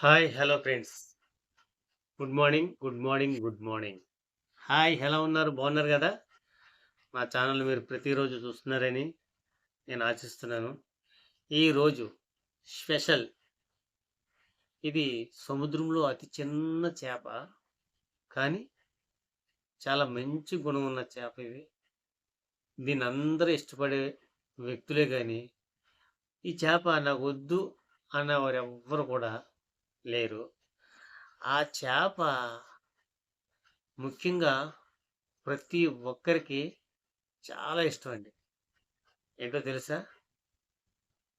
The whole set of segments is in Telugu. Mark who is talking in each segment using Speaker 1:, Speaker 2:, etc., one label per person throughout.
Speaker 1: Hi hello friends good morning good morning good morning hi ఎలా ఉన్నారు? బాగున్నారు కదా? మా ఛానల్ మీరు ప్రతిరోజు చూస్తున్నారని నేను ఆశిస్తున్నాను. ఈరోజు స్పెషల్. ఇది సముద్రంలో అతి చిన్న చేప కానీ చాలా మంచి గుణం ఉన్న చేప ఇది. దీన్ని అందరూ ఇష్టపడే వ్యక్తులే కానీ ఈ చేప నాకు వద్దు అన్నవారు ఎవ్వరు కూడా లేరు. ఆ చేప ముఖ్యంగా ప్రతి ఒక్కరికి చాలా ఇష్టం అండి ఏంటో తెలుసా?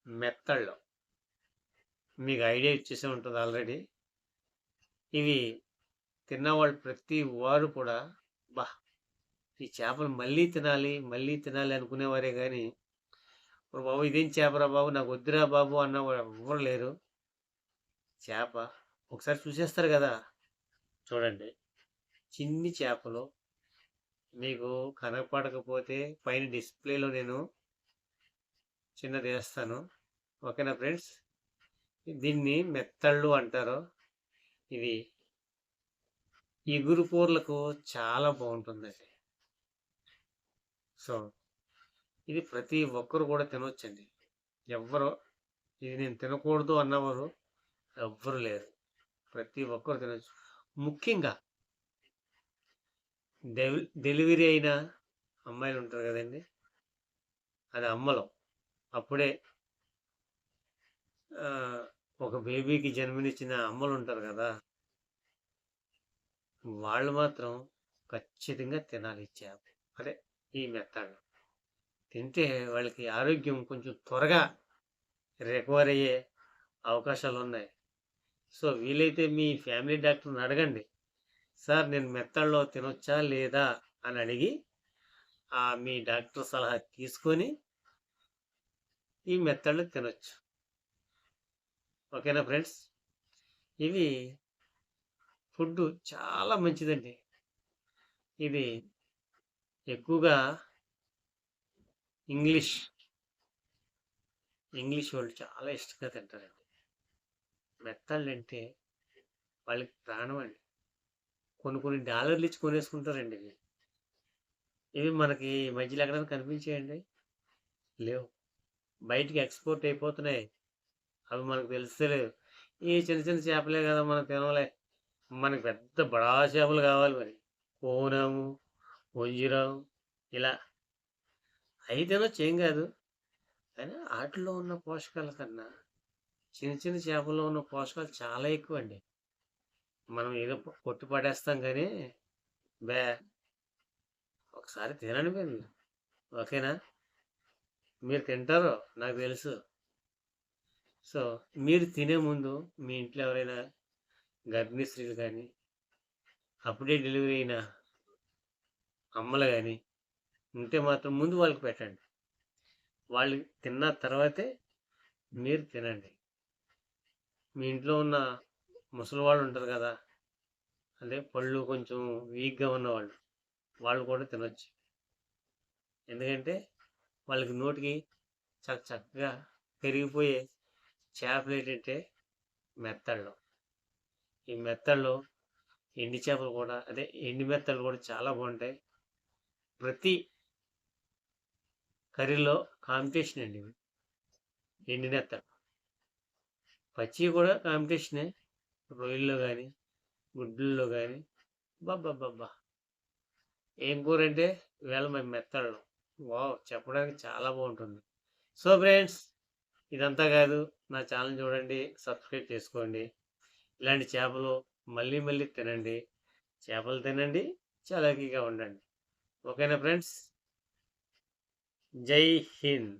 Speaker 1: మెత్తళ్ళు. మీకు ఐడియా ఇచ్చేసే ఉంటుంది ఆల్రెడీ. ఇవి తిన్నవాళ్ళు ప్రతి వారు కూడా బా ఈ చేపలు మళ్ళీ తినాలి మళ్ళీ తినాలి అనుకునేవారే కానీ బాబు ఇదేం చేపరా బాబు? నాకు వద్దురా బాబు అన్న ఎవరు లేరు. చేప ఒకసారి చూసేస్తారు కదా. చూడండి. చిన్ని చేపలు. మీకు కనపడకపోతే పైన డిస్ప్లేలో నేను చిన్నది వేస్తాను. ఓకేనా ఫ్రెండ్స్? దీన్ని మెత్తళ్ళు అంటారు. ఇది ఇగురు కూరలకు చాలా బాగుంటుంది అది సో ఇది ప్రతి ఒక్కరు కూడా తినొచ్చండి. ఎవ్వరు ఇది నేను తినకూడదు అన్నవారు ఎవ్వరు లేరు. ప్రతి ఒక్కరు తినచ్చు. ముఖ్యంగా డెలి డెలివరీ అయిన అమ్మాయిలు ఉంటారు కదండి. అది అమ్మలో. అప్పుడే ఒక బేబీకి జన్మనిచ్చిన అమ్మలు ఉంటారు కదా. వాళ్ళు మాత్రం ఖచ్చితంగా తినాలి ఈ చేప. అదే ఈ మెత్తాడు తింటే వాళ్ళకి ఆరోగ్యం కొంచెం త్వరగా రికవర్ అయ్యే అవకాశాలు ఉన్నాయి సో వీలైతే మీ ఫ్యామిలీ డాక్టర్ని అడగండి. సార్ నేను మెత్తల్లో తినొచ్చా లేదా? అని అడిగి ఆ మీ డాక్టర్ సలహా తీసుకొని ఈ మెత్తళ్ళు తినొచ్చు. ఓకేనా ఫ్రెండ్స్? ఇవి ఫుడ్ చాలా మంచిదండి. ఇది ఎక్కువగా ఇంగ్లీష్ ఇంగ్లీష్ వాళ్ళు చాలా ఇష్టంగా తింటారండి. మెత్తళ్ళు అంటే వాళ్ళకి ప్రాణం అండి. కొన్ని కొన్ని డాలర్లు ఇచ్చి కొనేసుకుంటారండి ఇవి. ఇవి మనకి మధ్యలో ఎక్కడైనా కనిపించేయండి? లేవు. బయటికి ఎక్స్పోర్ట్ అయిపోతున్నాయి. అవి మనకు తెలుస్తలేవు ఈ చిన్న చిన్న చేపలే కదా మనం తినలే. మనకి పెద్ద బడా చేపలు కావాలి మరి. కోనము వంజిరం ఇలా. అయితేనో చేయం కాదు. కానీ వాటిలో ఉన్న పోషకాల కన్నా చిన్న చిన్న చేపల్లో ఉన్న పోషకాలు చాలా ఎక్కువ అండి మనం ఏదో కొట్టి పడేస్తాం కానీ బే ఒకసారి తినండి మీరు. ఓకేనా? మీరు తింటారో నాకు తెలుసు. సో మీరు తినే ముందు మీ ఇంట్లో ఎవరైనా గర్భిణీ స్త్రీలు కానీ అప్పుడే డెలివరీ అయిన అమ్మలు కానీ ఉంటే మాత్రం ముందు వాళ్ళకి పెట్టండి. వాళ్ళు తిన్న తర్వాతే మీరు తినండి. మీ ఇంట్లో ఉన్న ముసలి వాళ్ళు ఉంటారు కదా అదే పళ్ళు కొంచెం వీక్గా ఉన్నవాళ్ళు వాళ్ళు కూడా తినొచ్చు. ఎందుకంటే వాళ్ళకి నోటికి చాలా చక్కగా పెరిగిపోయే చేపలు ఏంటంటే మెత్తళ్ళు. ఈ మెత్తళ్ళు ఎండి చేపలు కూడా అదే ఎండి మెత్తలు కూడా చాలా బాగుంటాయి. ప్రతి కర్రీలో కాంపిటీషన్ అండి ఎండి మెత్తలు పచ్చి కూడా కాంపిటీషనే రొయ్యల్లో కానీ గుడ్లలో కానీ బాబ్బా ఏం కూర అంటే వేళ మేము మెత్తళ్ళు. వావ్ చెప్పడానికి చాలా బాగుంటుంది. సో ఫ్రెండ్స్ ఇదంతా కాదు. నా ఛానల్ చూడండి సబ్స్క్రైబ్ చేసుకోండి. ఇలాంటి చేపలు మళ్ళీ మళ్ళీ తినండి. చేపలు తినండి చలాకీగా ఉండండి. ఓకేనా ఫ్రెండ్స్? జై హింద్.